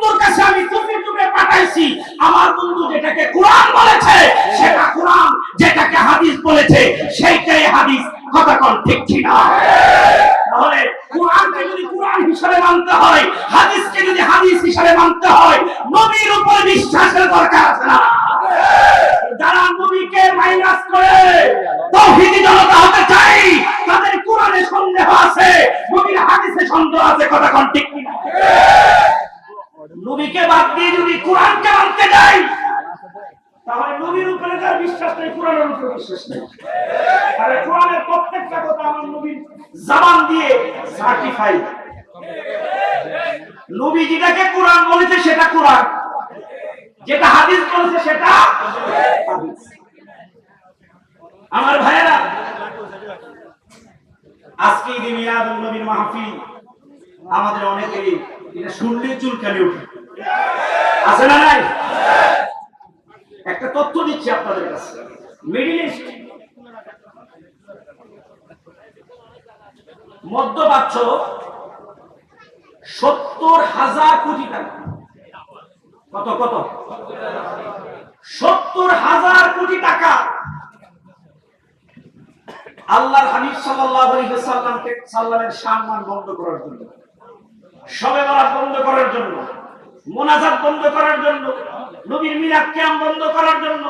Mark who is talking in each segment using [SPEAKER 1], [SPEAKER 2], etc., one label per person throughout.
[SPEAKER 1] বন্ধুর কাছে আমি চুপি চুপে পাঠাইছি। আমার বন্ধু যেটাকে কোরআন বলেছে, সেটা কোরআন, যেটাকে হাদিস বলেছে, সেইটাই হাদিস। কথা কোন, ঠিক ঠিক না? তাহলে কোরআনকে যদি কোরআন হিসাবে মানতে হয়, হাদিসকে যদি হাদিস হিসাবে মানতে হয়, নবীর উপর বিশ্বাসের দরকার আছে না। যারা নবীকে মাইনাস করে, তৌহিদি জনতা হতে চাই, তাদের কোরআনে সন্দেহ আছে, নবীর হাদিসে সন্দেহ আছে, কথা কোন, ঠিক কিনা নবীকে বাদ দিয়ে যদি কোরআনকে মানতে যাই, তাহলে নবীর উপরে যার বিশ্বাস নেই, কোরআনের উপরে বিশ্বাস নেই। আরে কোরআনের প্রত্যেকটা কথা আমার নবীর জবান দিয়ে সার্টিফাইড নবী যেটাকে কোরআন বলেছে সেটা কোরআন। যেটা হাদিস বলেছে সেটা আমার ভাইয়েরা, আজকে ঈদে নবীর মাহফিল আমাদের অনেকেরই এটা শুনলে উঠে। আছে না নাই? একটা তথ্য দিচ্ছি আপনাদের কাছে। মিডিল ইস্ট সত্তর হাজার কোটি টাকা। কত কত? সত্তর হাজার কোটি টাকা। আল্লাহর আলাইহি সাল্লামকে সাল্লামের সম্মান বন্ধ করার জন্য। সবে বরাত বন্ধ করার জন্য, মোনাজাত বন্ধ করার জন্য, নবীর মিলাদ কিয়াম বন্ধ করার জন্য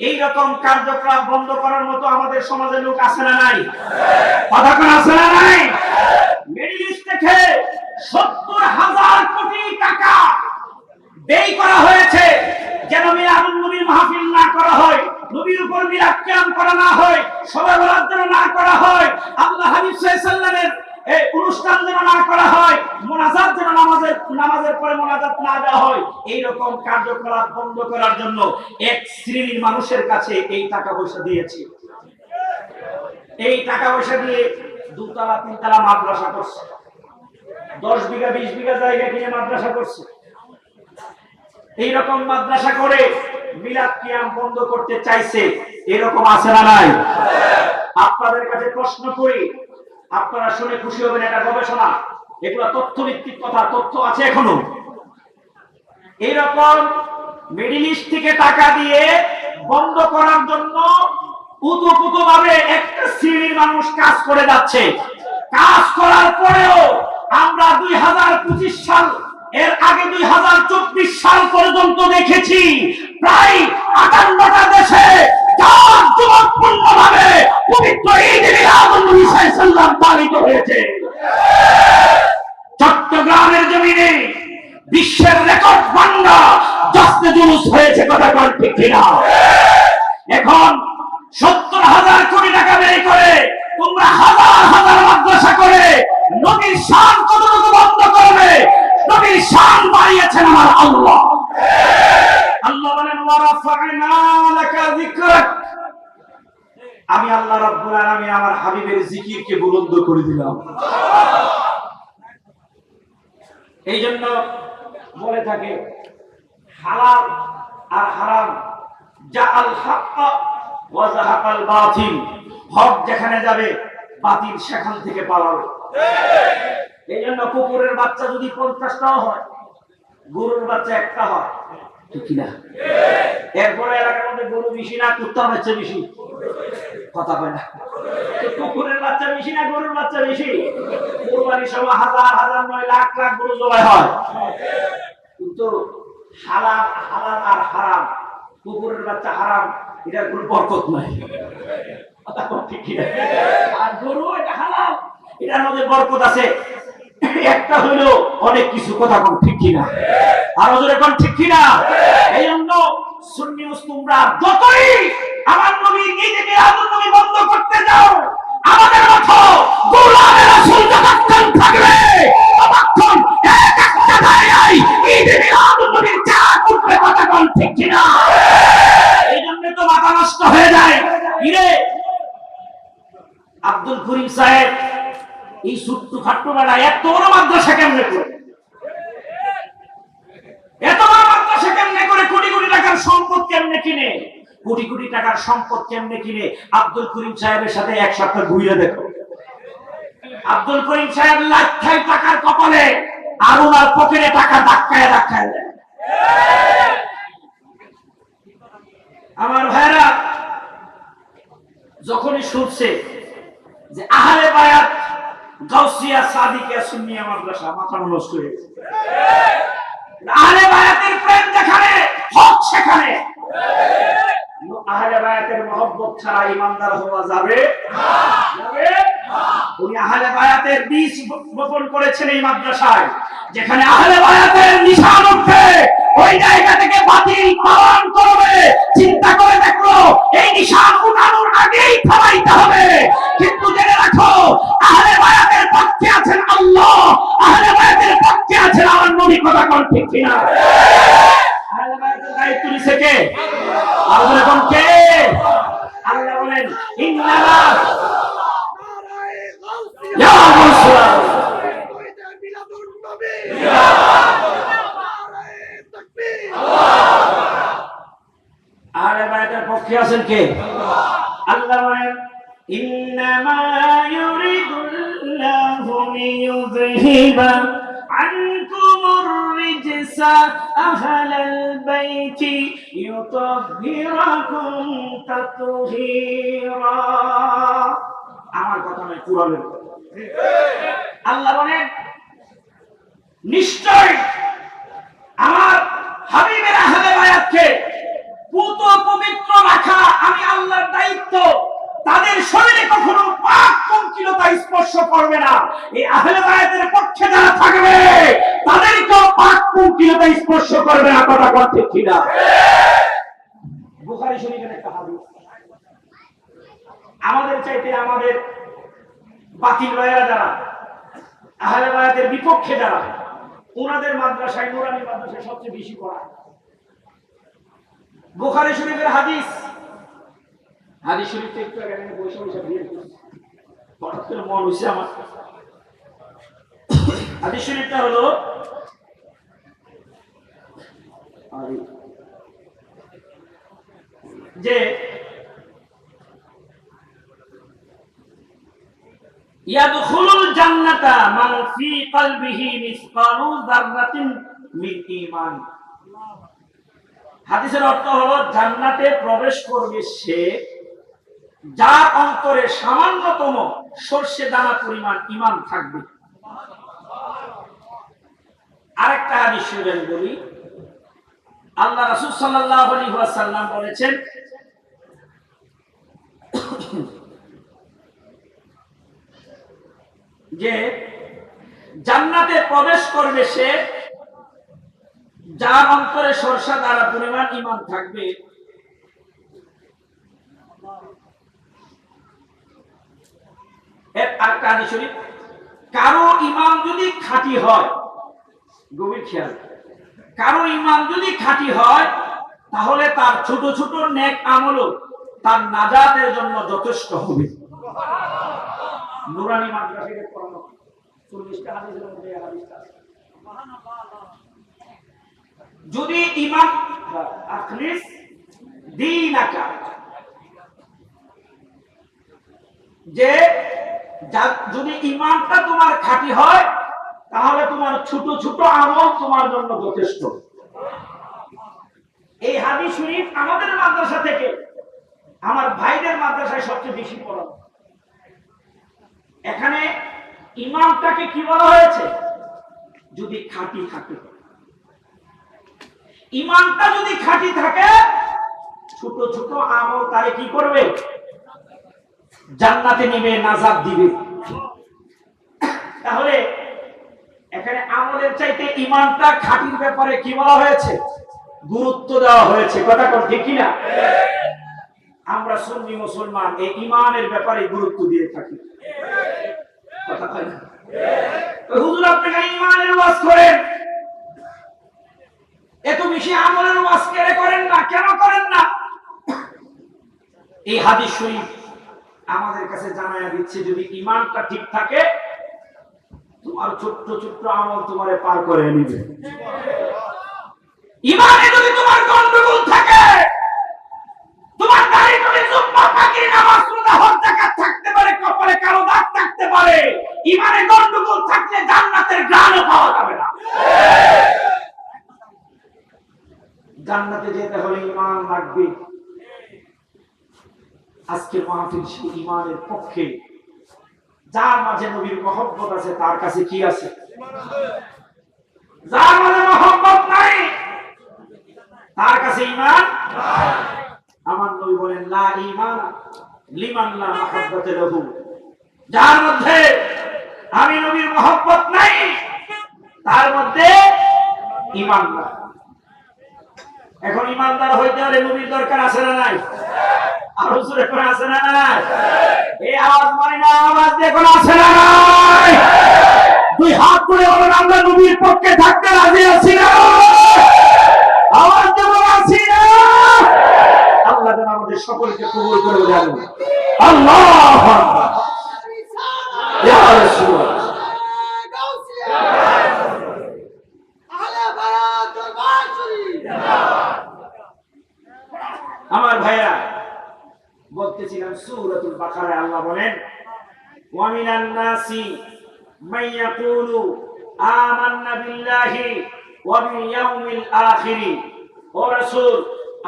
[SPEAKER 1] এই রকম কার্যক্রম বন্ধ করার মতো আমাদের সমাজে লোক আছে না নাই? কথা কোন, আছে না নাই? মিডল ইস্ট থেকে সত্তর হাজার কোটি টাকা ব্যয় করা হয়েছে যেন মিলাদুন নবীর মাহফিল না করা হয় নবীর উপর মিলাদ কিয়াম করা না হয় সবাই বরাত যেন না করা হয় আল্লাহ হাবিব সাল্লাল্লাহু এই অনুষ্ঠান যেন না করা হয় মোনাজাত যেন নামাজের নামাজের পরে মোনাজাত না দেওয়া হয় এই রকম কার্যকলাপ বন্ধ করার জন্য এক শ্রেণির মানুষের কাছে এই টাকা পয়সা দিয়েছি। এই টাকা পয়সা দিয়ে দুতলা, তিনতলা মাদ্রাসা করছে। দশ বিঘা, বিশ বিঘা জায়গা কিনে মাদ্রাসা করছে। এইরকম মাদ্রাসা করে মিলাদ কিয়াম বন্ধ করতে চাইছে, এরকম আছে না নাই? আপনাদের কাছে প্রশ্ন করি, আপনারা শুনে খুশি হবেন, এটা গবেষণা। এগুলো তথ্য ভিত্তিক কথা, তথ্য আছে এখনও? এইরকম মিডিল ইস্ট থেকে টাকা দিয়ে বন্ধ করার জন্য উতপুত ভাবে একটা শ্রেণির মানুষ কাজ করে যাচ্ছে। কাজ করার পরেও আমরা দুই হাজার পঁচিশ সাল, এর আগে দুই হাজার চব্বিশ সাল পর্যন্ত দেখেছি, প্রায় আটান্নটা দেশে ভাবে পবিত্র ঈদ মিলাদুন্নবী সাল্লাম পালিত হয়েছে। চট্টগ্রামের জমিনে বিশ্বের রেকর্ড ভাঙ্গা জস্তে জুলুস হয়েছে, কথা কন ঠিক কিনা? এখন সত্তর হাজার কোটি টাকা ব্যয় করে তোমরা হাজার হাজার মাদ্রাসা করে নবীর শান কতটুকু বন্ধ করবে? নবীর শান বাড়িয়েছেন আমার আল্লাহ। আল্লাহ বলেন ওয়ারাফা'না লাকা যিকরাক। আমি আল্লাহ রাব্বুল আলামিন আমার হাবিবের জিকিরকে বুলন্দ করে দিলাম। এই জন্য বলে থাকে হালাল আর হারাম জাআল হাক্কা ওয়া যাহাকাল বাতিল। হক যেখানে যাবে বাতিল সেখান থেকে পালাবে। এই জন্য কুকুরের বাচ্চা যদি পঞ্চাশটাও হয় গরুর বাচ্চা একটা হয় ঠিক কিনা? এলাকার মধ্যে গরু বেশি না, কুত্তার বাচ্চা বেশি। কথা কয় কুকুরের বাচ্চা বেশি না, গরুর বাচ্চা বেশি? কোরবানির সময় হাজার হাজার নয় লাখ লাখ গরু জবাই হয়। কিন্তু হালাল হালাল আর হারাম, কুকুরের বাচ্চা হারাম এটার কোনো বরকত নাই? আর গরু, এটা হালাল, এটার মধ্যে বরকত আছে। একটা হইল অনেক কিছু কথা কোন ঠিক কিনা? আর ওদের এখন ঠিক কিনা? এই জন্য সুন্নি মুসলিমরা যতই আমার নবী ঈদে মিলাদুন নবী বন্ধ করতে যাও, আমাদের মতো গোলামের রাসূল যতক্ষণ থাকবে, ততক্ষণ এক একটা জায়গায় ঈদে মিলাদুন নবীর চা উঠবে কথা কোন ঠিক কিনা? এই জন্য তো মাথা নষ্ট হয়ে যায়। কিরে? আব্দুল করিম সাহেব, এই ছোট্ট বেড়া এত বড় মাদ্রাসা কেমনে করে? এত বড় মাদ্রাসা কেমনে করে কোটি কোটি টাকার সম্পদ কেমনে কিনে? কোটি কোটি টাকার সম্পদ কেমনে কিনে? আব্দুল করিম সাহেবের সাথে এক সপ্তাহ ঘুরে দেখো। আব্দুল করিম সাহেব লাক্ষাই টাকার কপালে আর ওনার পকেটে টাকা ধাক্কায় ধাক্কায় আমার ভাইরা, যখনই শুনছে যে আহলে বায়াত গাউসিয়া সাদিকিয়া মাথা নষ্ট হয়ে গেছে। আহলে বায়াতের প্রেম যেখানে, হক সেখানে। আহলে বায়াতের মহব্বত ছাড়া ইমানদার হওয়া যাবে উনি আহলে বায়াতের বীজ বপন করেছেন এই মাদ্রাসায়, যেখানে আহলে বায়াতের নিশান উঠবে। ওই জায়গা থেকে বাতিল পালন করবে। চিন্তা করে দেখো এই নিশান উঠানোর আগেই থামাইতে হবে। কিন্তু জেনে রাখো আহলে বায়াতের পক্ষে আছেন আল্লাহ আহলে বায়াতের পক্ষে আছেন আমার নবী কথা কোন ঠিক কিনা? আহলে বায়াতের দায়িত্ব নিছে কে? আল্লাহ এখন কে? আল্লাহ বলেন ইন্নামা ইয়া রাসূলুল্লাহ। আরে বায়াতের পক্ষে আছেন কে আল্লাহ বলেন ইন্নামা ইউরিদুল্লাহু লিইয়ুযহিবা عنكم الرجس أهل البيت يطهركم تطهيرا আমার কথা নয় কোরআনের কথা আল্লাহ বলেন নিশ্চয় আমার হাবিবের আহলে পুত পবিত্র রাখা আমি আল্লাহর দায়িত্ব। তাদের শরীরে কখনো পাপ পঙ্কিলতা স্পর্শ করবে না। এই আহলে বায়াতের পক্ষে যারা থাকবে, তাদেরকেও পাপ পঙ্কিলতা স্পর্শ করবে না, কথা করতে কিনা? বুখারী শরীফের একটা হাদিস। আমাদের চাইতে আমাদের বাতিল লয়েরা যারা আহলে বায়াতের বিপক্ষে যারা ওনাদের মাদ্রাসায়, নুরানি মাদ্রাসায় সবচেয়ে বেশি পড়া বুখারী শরীফের হাদিস। হাদিস শরীফ তো একটু আগে বসে বসে দিয়ে হঠাৎ মন হয়েছে আমার। হাদিস শরীফটা হলো যে ইয়াদখুলুল জান্নাতা মান ফি কলবিহি মিসকালু যাররাতিন মিন ঈমান। হাদিসের অর্থ হলো, জান্নাতে প্রবেশ করবে সে যার অন্তরে সামান্যতম সর্ষে দানা পরিমাণ ঈমান থাকবে। আরেকটা হাদিস শুনেন বলি, আল্লাহ রাসূল সাল্লাল্লাহু আলাইহি ওয়াসাল্লাম বলেছেন, যে জান্নাতে প্রবেশ করবে সে যার অন্তরে সরষা দ্বারা পরিমাণ ইমান থাকবে আরেকটা শরীফ, কারও ইমান যদি খাঁটি হয় গভীর খেয়াল কারও ইমান যদি খাঁটি হয় তাহলে তার ছোট ছোট নেক আমলও তার নাজাতের জন্য যথেষ্ট হবে নুরানি মাদ্রাসা চল্লিশটা হাদিসের মধ্যে হাদিসটা। যদি ইমান যে যদি ইমানটা তোমার খাঁটি হয়, তাহলে তোমার ছোট ছোট আমল তোমার জন্য যথেষ্ট। এই হাদিস শরীফ আমাদের মাদ্রাসা থেকে, আমার ভাইদের মাদ্রাসায় সবচেয়ে বেশি পড়ানো এখানে ইমামটাকে কি বলা হয়েছে? যদি খাঁটি থাকে। ইমানটা যদি খাঁটি থাকে, ছোট ছোট আমল তারে কি করবে? জান্নাতে নিবে নাজাত দিবে। তাহলে এখানে আমলের চাইতে ইমানটা খাঁটির ব্যাপারে কি বলা হয়েছে? গুরুত্ব দেওয়া হয়েছে। কথা কোন ঠিক কিনা? আমরা সুন্নি মুসলমান, এই ইমানের ব্যাপারে গুরুত্ব দিয়ে থাকি। কথা না? হুজুর আপনাকে ইমানের ওয়াজ করেন। এত বেশি আমলের ওয়াজ কেড়ে করেন না? কেন করেন না? এই হাদিস শরীফ আমাদের কাছে জানায়া দিচ্ছে, যদি ইমানটা ঠিক থাকে, তোমার ছোট্ট ছোট্ট আমল তোমারে পার করে নিবে। ইমানে যদি তোমার গন্ডগোল থাকে, তোমার দাড়ি টুপি জুব্বা পাগড়ি নামাজ রোজা, হজ, যাকাত থাকতে পারে, কপালে কালো দাগ থাকতে পারে। ইমানে গন্ডগোল থাকলে জান্নাতের গানও পাওয়া যাবে না জান্নাতে যেতে হলে ইমান লাগবে। আজকের মাহফিল সেই ইমানের পক্ষে। যার মাঝে নবীর মহব্বত আছে, তার কাছে কি আছে? যার মাঝে মহব্বত নাই, তার কাছে ইমান আমার নবী বলেন, লা ইমান লিমান লা মাহাব্বতে লাহু। যার মধ্যে আমি নবীর মহব্বত নাই, তার মধ্যে ইমান নাই। এখন ইমানদার হইতে হলে নবীর দরকার আছে না নাই? আর হুজুর এখন আছে না নাই? এই আওয়াজ মানে না, আওয়াজ এখন আছে না নাই? দুই হাত করে বলেন, আমরা নবীর পক্ষে থাকতে রাজি আছি না। আওয়াজ দেবো আছি না। আল্লাহ যেন আমাদের সকলকে কবুল করে জানেন আল্লাহ। ইয়া রাসূলুল্লাহ। বলতেছিলাম আল্লাহ বলেন ও রাসূল,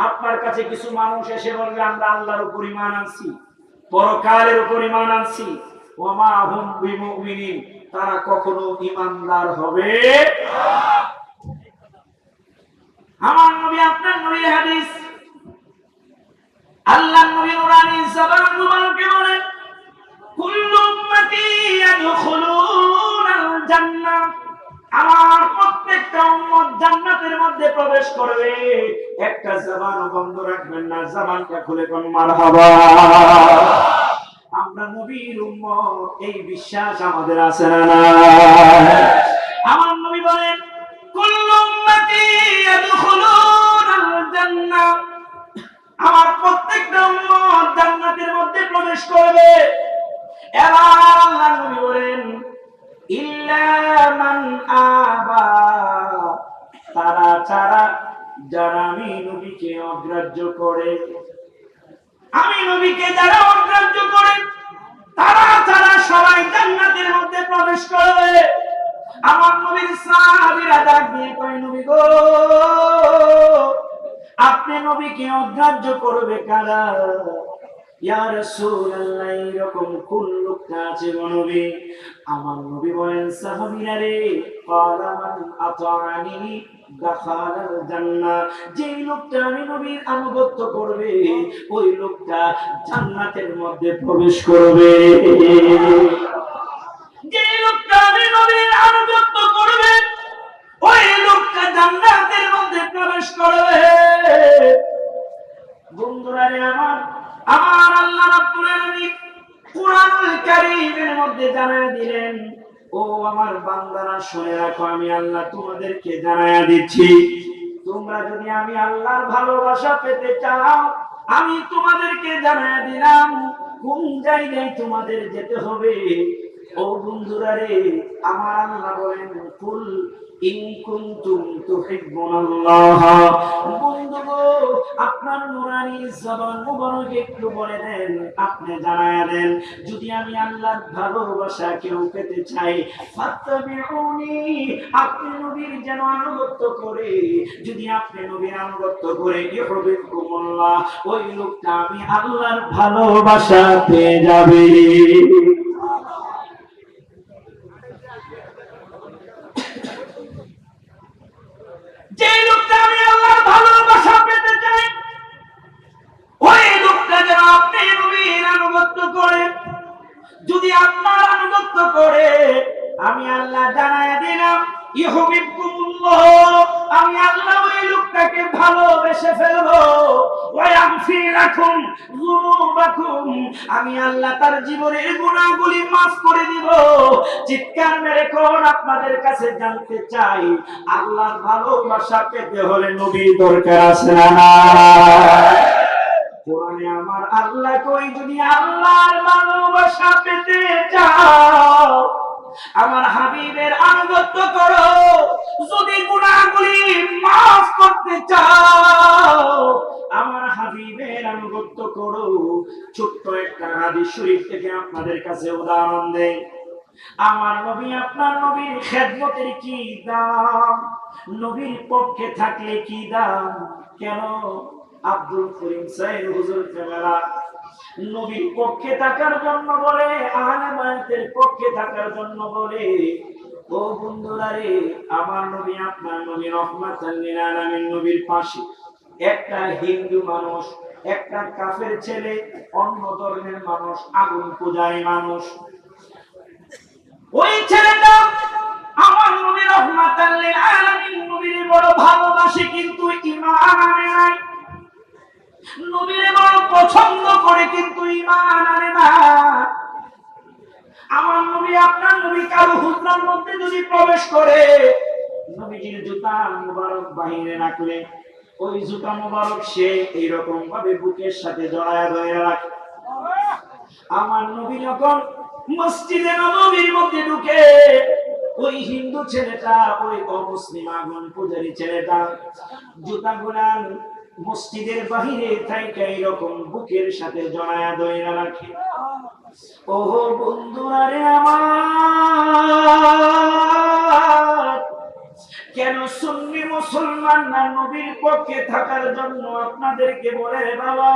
[SPEAKER 1] আপনার কাছে কিছু মানুষ এসে বলবে, আমরা আল্লাহর উপর ঈমান আনছি, পরকালের উপর ঈমান আনছি। ওয়া মা হুম বিমুমিনিন। তারা কখনো ঈমানদার হবে আমার নবী আপনার নবী হাদিস আল্লাহ নবী নুরানি জবান উম্মতি ইয়াদখুলুনাল আমার প্রত্যেকটা উম্মত জান্নাতের মধ্যে প্রবেশ করবে। একটা জবানও বন্ধ রাখবেন না, জবানটা খুলে কোন মারহাবা। আমরা নবীর উম্মত, এই বিশ্বাস আমাদের আছে না আমার নবীকে অগ্রাহ্য করে। আমি নবীকে যারা অগ্রাহ্য করে, তারা তারা সবাই জান্নাতের মধ্যে প্রবেশ করবে আমার নবীর সাহাবীরা ডাক দিয়ে কয়, নবী গো, আপনি নবীকে অগ্রাহ্য করবে কারা? কোন লোকটা যেই লোকটা আমি নবীর আনুগত্য করবে, ওই লোকটা জান্নাতের মধ্যে প্রবেশ করবে। যে লোকটা আমি নবীর আনুগত্য করবে, ওই লোকটা জান্নাতের মধ্যে প্রবেশ করবে। বন্ধুরা আমার আমার আল্লাহ রাব্বুল মধ্যে জানায় দিলেন, ও আমার বান্দারা, শুনে রাখো, আমি আল্লাহ তোমাদেরকে জানায়া দিচ্ছি। তোমরা যদি আমি আল্লাহর ভালোবাসা পেতে চাও, আমি তোমাদেরকে জানায়া দিলাম। কোন জায়গায় তোমাদের যেতে হবে। ও বন্ধুরা রে, আমার আল্লাহ বলেন, কুল আপনার নুরানি জবান মুবারক একটু বলে দেন, আপনি জানায়া দেন, যদি আমি আল্লাহর ভালোবাসা কেউ পেতে চাই আপনি নবীর যেন আনুগত্য করে, যদি আপনি নবীর আনুগত্য করে ইহবিবকুমুল্লাহ ওই লোকটা আমি আল্লাহর ভালোবাসা পেয়ে যাবে যে লোকটা আমি আল্লাহর ভালোবাসা পেতে চাই ওই লোকটা যেন আপনি নবীর আনুগত্য করে যদি আপনার আনুগত্য করে আমি আল্লাহ জানায় দিলাম আমি আল্লাহ ওই লোকটাকে ভালোবেসে ফেলব আমি আল্লাহ তার জীবনের গুনাহগুলি মাফ করে দিব চিৎকার মেরে কোন আপনাদের কাছে জানতে চাই, আল্লাহর ভালোবাসা পেতে হলে নবীর দরকার আছে না? কোরআনে আমার আল্লাহ কই যদি আল্লাহর ভালোবাসা পেতে চাও? আমার হাবিবের আনুগত্য করো। যদি গুনাহগুলি মাফ করতে চাও, আমার হাবিবের আনুগত্য করো। ছোট্ট একটা হাদিস শরীফ থেকে আপনাদের কাছে উদাহরণ দেই। আমার নবী, আপনার নবীর খেদমতের কি দাম? নবীর পক্ষে থাকলে কি দাম? কেন? আব্দুল করিম সাহেব হুজুর ক্যামেরা নবীর পক্ষে থাকার জন্য বলে, আহলে বায়াতের পক্ষে থাকার জন্য বলে, ও বন্ধুরা রে, আমার নবী আপনার নবী রহমাতাল লিল আলামিন নবীর পাশে একটা হিন্দু মানুষ, একটা কাফের ছেলে, অন্য ধর্মের মানুষ, আগুন পূজারী মানুষ। ওই ছেলেটা আমার নবী রহমাতাল লিল আলামিন নবীর বড় ভালোবাসে, কিন্তু ঈমান আনে নাই। পছন্দ করে কিন্তু ঈমান আনে না। আমার নবী, আপনার নবী কারও মধ্যে যদি প্রবেশ করে, নবীজির জুতা বাহিরে রাখলে, ওই জুতা সে এইরকম ভাবে বুকের সাথে জড়ায় রাখে। আমার নবী যখন মসজিদে নবীর মধ্যে ঢুকে, ওই হিন্দু ছেলেটা, ওই অমুসলিম আগুন পূজারী ছেলেটা জুতা গুলান মসজিদের বাহিরে থাইকা এরকম বুকের সাথে জড়ায় ধরে রাখে। ও বন্ধুরা রে আমার, কেন সুন্নি মুসলমান না নবীর পক্ষে থাকার জন্য আপনাদেরকে বলে বাবা?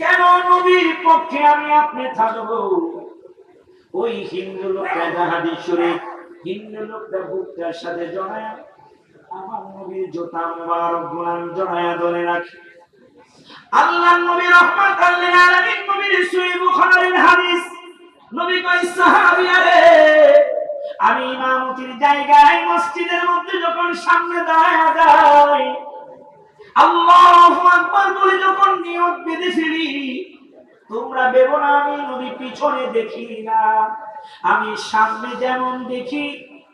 [SPEAKER 1] কেন নবীর পক্ষে আমি আপনি থাকব? ওই হিন্দু লোকটা জাহাদি শরীফ হিন্দু লোকটা বুকটার সাথে জড়ায় আল্লাহ নবীর আমি ইমামতির জায়গায় মসজিদের মধ্যে যখন সামনে দাঁড়ায় যাই, আল্লাহু আকবার বলে যখন নিয়ত বেঁধে ফেলি তোমরা ভেবো না আমি নবী পিছনে দেখি না। আমি সামনে যেমন দেখি,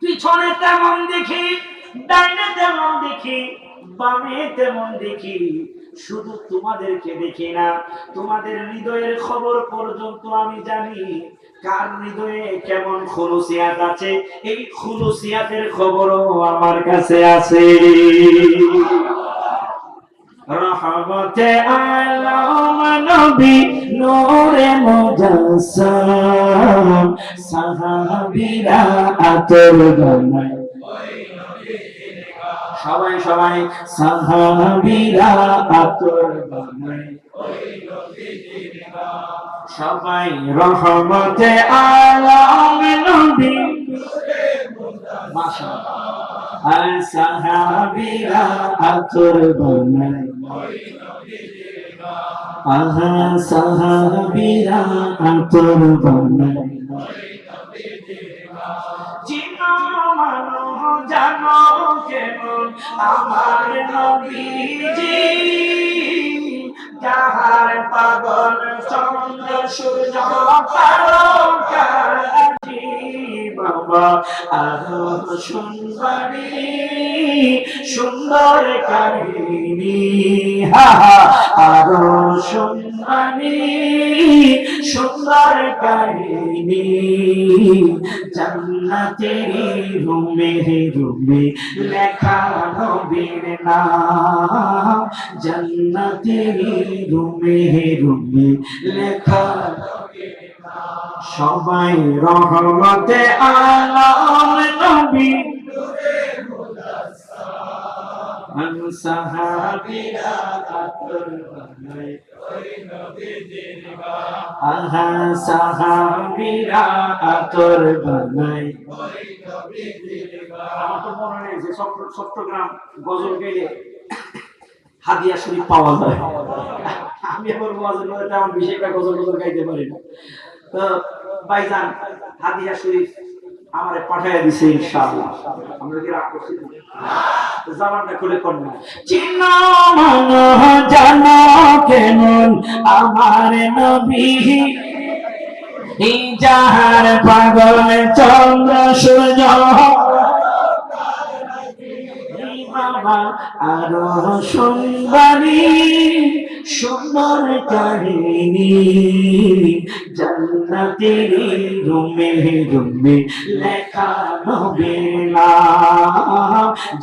[SPEAKER 1] পিছনে তেমন দেখি। ডাইনে তেমন দেখি, বামে তেমন দেখি, শুধু তোমাদেরকে দেখি না। তোমাদের হৃদয়ের খবর পর্যন্ত আমি জানি, কার হৃদয়ে কেমন খুলুসিয়াত আছে। এই খুলুসিয়াতের খবরও আমার কাছে আছে। রহমতে আলম নবী নূরে মুজাসসাম সাহাবীরা আতর বানায়। সবাই সবাই সাহাবীরা আতর বানায় সবাই রহমতে আলম নবী। আর সাহাবীরা আতর বানায় আহা সাহাবীরা আতর বানায় চিনো মানো জানো কেমন আমার নবীজি যাহার পাগল চন্দ্র, সূর্য তারকাজি বাবা আরও সুন্দরী, সুন্দর কাহিনী হা আরও সুন্দরী, সুন্দর কাহিনী। জান্নাতেরি রুমে রুমে লেখা নবীর নাম জান্নাতেরি রুমে রুমে লেখা সবাই রহমতে যে চট্ট- চট্টগ্রাম গজল গেলে হাদিয়া শরীফ পাওয়া যায়। আমি আবার ওয়াজের মধ্যে তেমন একটা গজল গজল গাইতে পারি না। তো ভাইজান, হাদিয়া শরীফ আমারে পাঠাইয়া দিছে ইনশাআল্লাহ। আমরা কি জানো আমার নবী। পাগল চন্দ্র সূর্য। বাবা আরও সুন্দরী সুন্দর কাহিনী, জান্নাতের রুমে রুমে লেখা নবে না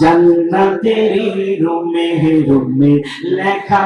[SPEAKER 1] জান্নাতের রুমে রুমে, লেখা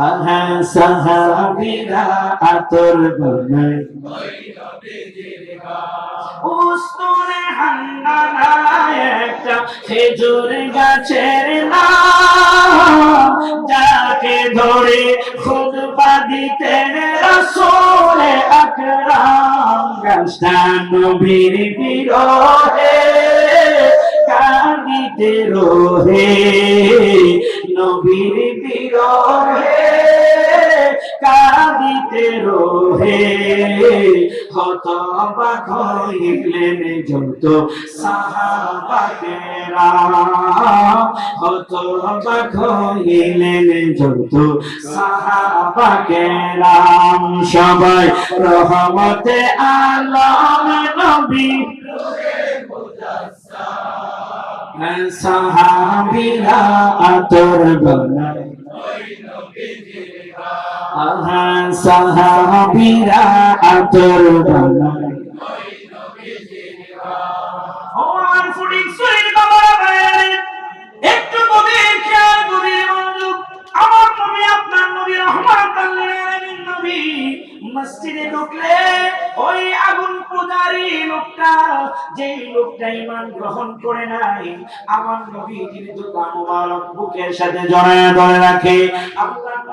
[SPEAKER 1] আহা আতর একটা খেজুর গাছের যাকে ধরে খুদ দিতেন রসুলে আকরাম গাছটা নবীর বিরহে রোহে, নবীর বিরহে, কাঁদিতে রোহে। হতবাক হইলেন যত সাহাবাকেরা হতবাক হইলেন যত সাহাবাকেরা সবাই রহমতে আলম নবী। সাহাবিরা আতর বানায় সাহাবিরা আতর বানায় যেই লোকটা ইমান গ্রহণ করে নাই, আমার নবী যিনি জুতা মুবারক বুকের সাথে জড়ায় ধরে রাখে। আল্লাহ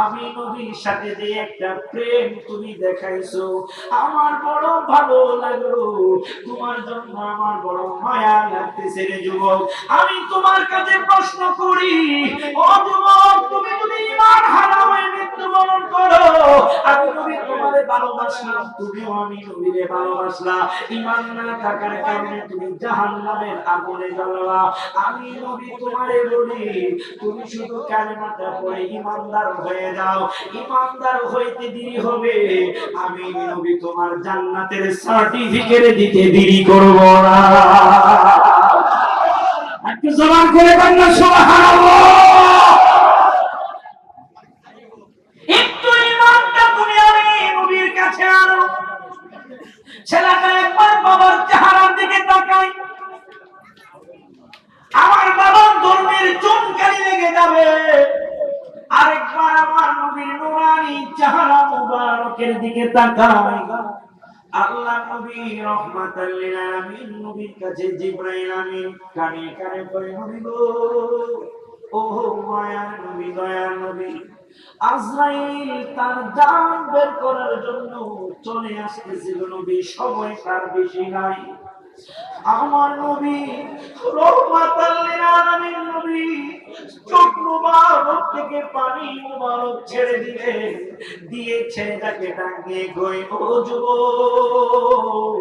[SPEAKER 1] আমি নদীর সাথে যে একটা প্রেম তুমি দেখাইছো, আমার বড় ভালো লাগল। তোমার জন্য আমার বড় মায়া লাগতেছে রে যুবক। আমি তোমার কাছে প্রশ্ন করি, ও যুবক, তুমি ইমান হারা মৃত্যুবরণ করো। আমি নবী তোমারে ভালোবাসলাম, তুমিও আমি নবীরে ভালোবাসলা। ইমান না থাকার কারণে তুমি জাহান্নামের আগুনে জ্বলবা আমি নবী তোমারে বলি, তুমি শুধু কালেমাটা পড়ে ইমানদার হয়ে যাও। ইমানদার হইতে দেরি হবে। আমি নবী তোমার জান্নাতের সার্টিফিকেট দিতে দেরি করব না। একটু জবান করে বাংলা সুবহানাল্লাহ। একটু ছেলেটা একবার বাবার চেহারার দিকে তাকায় আমার বাবার ধর্মের চুনকানি লেগে যাবে। আরেকবার আমার নবীর নুরানি চেহারা মুবারকের দিকে তাকায় আল্লাহ নবী রহমাতাল লিল আলামিন নবীর কাছে জিবরাইল আমিন কানে কানে করে নবী গো ও মায়ার নবী, দয়ার নবী আজরাইল তার বের করার জন্য চলে আসতেছিল নবী, সময় তার বেশি নাই। আমার নবী রহমাতাল লিল আলামিন নবী, চোখ মুবারক থেকে পানি মুবারক ছেড়ে দিলে দিয়ে ছেলেটাকে যুবক,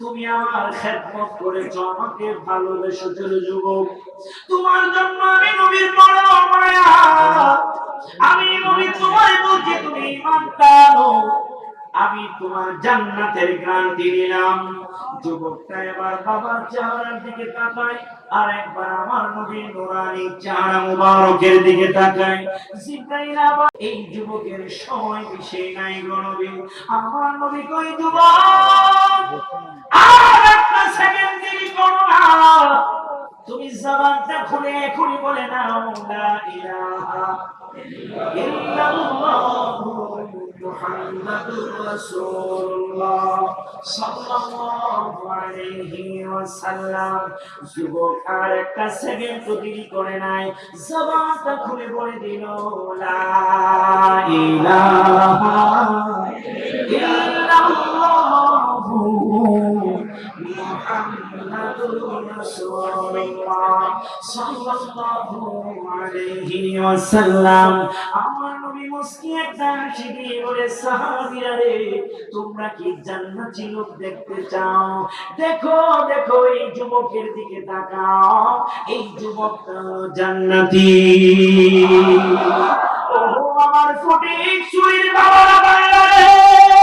[SPEAKER 1] তুমি আমার খেদমত করেছ, আমাকে ভালোবেসেছো যুবক। তোমার জন্য আমি নবীর বড় মায়া আমি নবী, তোমায় বলছি, তুমি ইমানটা আমি তোমার জান্নাতের গ্যারান্টি দিলাম যুবকটা এবার বাবার চেহারার দিকে তাকায়, আর একবার আমার নবীর নুরানি চেহারা মুবারকের দিকে তাকায়। জিব্রাইল আবার, এই যুবকের সময় বিশেষ নাই গো নবী। আমার নবী কই, যুবক? আর একটা সেকেন্ড দেরি করো না। তুমি জবানটা খুলে এখনই বলে নাও, লা ইলাহা ইল্লাল্লাহু মুহাম্মাদুর রাসূলুল্লাহ সাল্লাল্লাহু আলাইহি ওয়াসাল্লাম যুবক আর একটা সেকেন্ড তো করে নাই জবানটা খুলে বলে দিল ইলাহা ইল্লাল্লাহু। মুহাম্মাদুর রাসূলুল্লাহ সাল্লাল্লাহু আলাইহি ওয়াসাল্লাম আমার নবী মুস্কি একটা হাসি বলে সাহাবীরা রে তোমরা কি জান্নাতি লোক দেখতে চাও? দেখো দেখো এই যুবকের দিকে তাকাও। এই যুবকটা জান্নাতি। ও আমার ফটিক চুরির বাবারা বাইরে রে।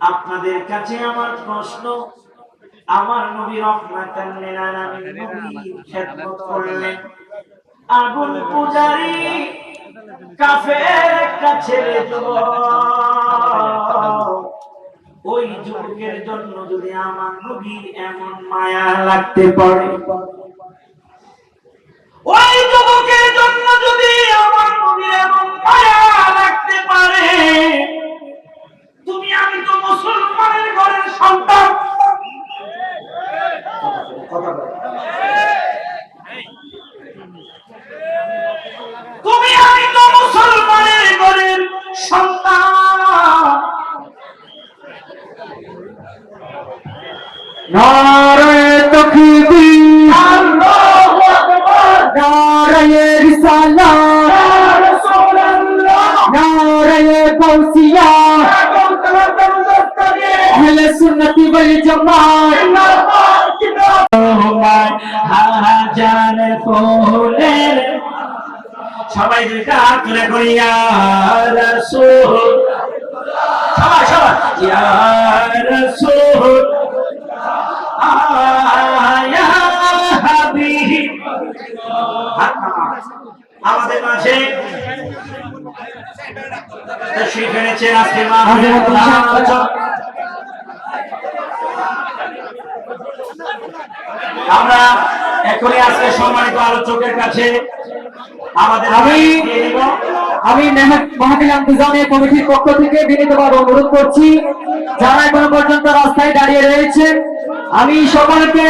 [SPEAKER 1] আপনাদের কাছে আমার প্রশ্ন, আমার নবীর আগুন পূজারি কাফের একটা ছেলে ওই যুবকের জন্য যদি আমার নবীর এমন মায়া লাগতে পারে। ওই যুবকের তুমি আমি তো মুসলমানের ঘরের সন্তান। তুমি আমি তো মুসলমানের ঘরের সন্তান।
[SPEAKER 2] নারায়ে গাউসিয়া আহলে সুন্নতি ওয়াল জামাত।
[SPEAKER 1] হাজার ফুলের সবাই দুইটা তুলে করিয়া রসুল সবাই সবাই। ইয়া রসুল আয়া হাবিব। আমাদের মাঝে তশরিফ এনেছেন আজকে আমরা এখনই আজকে সম্মানিত আলোচকের কাছে আমাদের
[SPEAKER 2] আমি- আমি মেহা- মাহফিল ইন্তজামিয়া কমিটির পক্ষ থেকে বিনীতভাবে অনুরোধ করছি যারা এখনও পর্যন্ত রাস্তায় দাঁড়িয়ে রয়েছেন আমি সকলকে